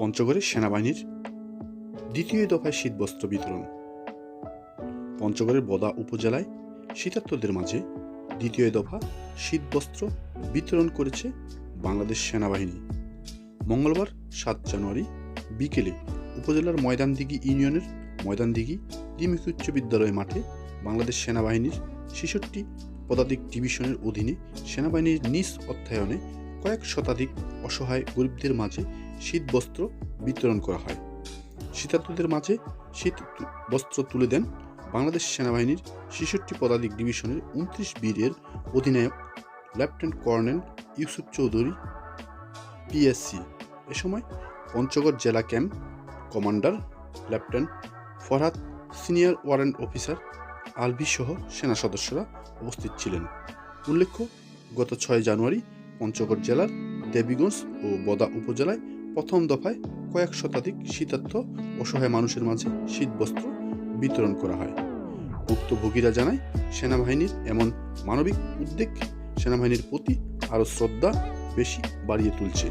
পঞ্চগড়ে সেনাবাহিনীর দ্বিতীয় দফায় শীতবস্ত্র বিতরণ। পঞ্চগড়ের বদা উপজেলায় শীতার্থদের মাঝে দ্বিতীয় দফা শীতবস্ত্র বিতরণ করেছে বাংলাদেশ সেনাবাহিনী। মঙ্গলবার সাত জানুয়ারি বিকেলে উপজেলার ময়দানদিঘি ইউনিয়নের ময়দানদিঘি দ্বিমুখী উচ্চ বিদ্যালয় মাঠে বাংলাদেশ সেনাবাহিনীর ছেষট্টি পদাতিক ডিভিশনের অধীনে সেনাবাহিনীর নিজ অর্থায়নে কয়েক শতাধিক অসহায় গরিবদের মাঝে শীত বস্ত্র বিতরণ করা হয়। শীতার্তদের মাঝে শীত বস্ত্র তুলে দেন বাংলাদেশ সেনাবাহিনীর ছেষট্টি পদাতিক ডিভিশনের উনত্রিশ বীরের অধিনায়ক lieutenant colonel Yusuf Chowdhury, PSC. এ সময় পঞ্চগড় জেলা camp commander lieutenant Farhad, senior warrant officer Alvi সহ সেনা সদস্যরা উপস্থিত ছিলেন। উল্লেখ্য, গত ছয় জানুয়ারি পঞ্চগড় জেলার দেবীগঞ্জ ও বদা উপজেলায় প্রথম দফায় কয়েক শতাধিক শীতার্থ অসহায় মানুষের মাঝে শীতবস্ত্র বিতরণ করা হয়। ভুক্তভোগীরা জানায়, সেনাবাহিনীর এমন মানবিক উদ্যোগ সেনাবাহিনীর প্রতি আরও শ্রদ্ধা বেশি বাড়িয়ে তুলছে।